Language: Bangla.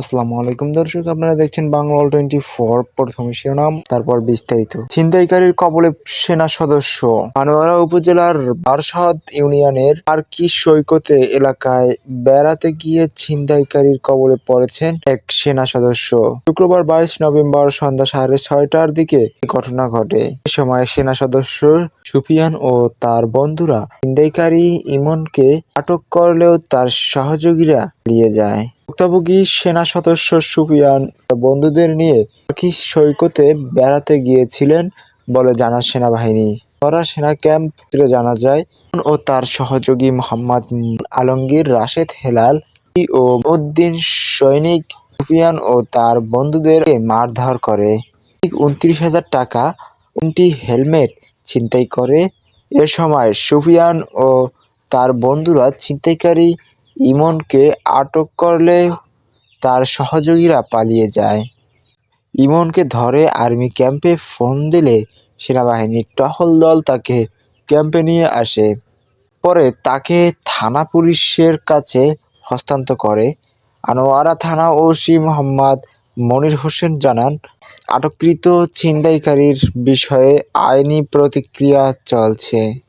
আসসালামু আলাইকুম দর্শক, আপনারা দেখছেন বাংলা টোয়েন্টি ফোর প্রথমে শিরোনাম, তারপর বিস্তারিত। ছিনতাইকারীর কবলে সেনা সদস্য, মানোয়ারা উপজেলার বারসাদ ইউনিয়নের আরকি সৈকতে এলাকায় বেড়াতে গিয়ে ছিনতাইকারীর কবলে পড়েছেন এক সেনা সদস্য। শুক্রবার বাইশ নভেম্বর সন্ধ্যা সাড়ে ছয়টার দিকে ঘটনা ঘটে। এ সময় সেনা সদস্য সুফিয়ান ও তার বন্ধুরা ছিনতাইকারী ইমনকে আটক করলেও তার সহযোগীরা দিয়ে যায়। ভুক্তভোগী সেনা সদস্য সুফিয়ান বন্ধুদের নিয়ে আরকি সৈকতে বেড়াতে গিয়েছিলেন বলে জানায় সেনাবাহিনী। ওরা সেনা ক্যাম্প জানা যায় ও তার সহযোগী মোহাম্মদ আলমগীর রাশেদ হেলাল ও উদ্দিন সৈনিক সুফিয়ান ও তার বন্ধুদেরকে মারধর করে। ঠিক উনত্রিশ হাজার টাকা উনটি হেলমেট ছিনতাই করে। এ সময় সুফিয়ান ও তার বন্ধুরা ছিনতাইকারী ইমনকে আটক করলে তার সহযোগীরা পালিয়ে যায়। ইমনকে ধরে আর্মি ক্যাম্পে ফোন দিলে সেনাবাহিনীর টহল দল তাকে ক্যাম্পে নিয়ে আসে। পরে তাকে থানা পুলিশের কাছে হস্তান্তর করে। আনোয়ারা থানা ওসি মোহাম্মদ মনির হোসেন জানান, আটককৃত ছিনতাইকারীর বিষয়ে আইনি প্রতিক্রিয়া চলছে।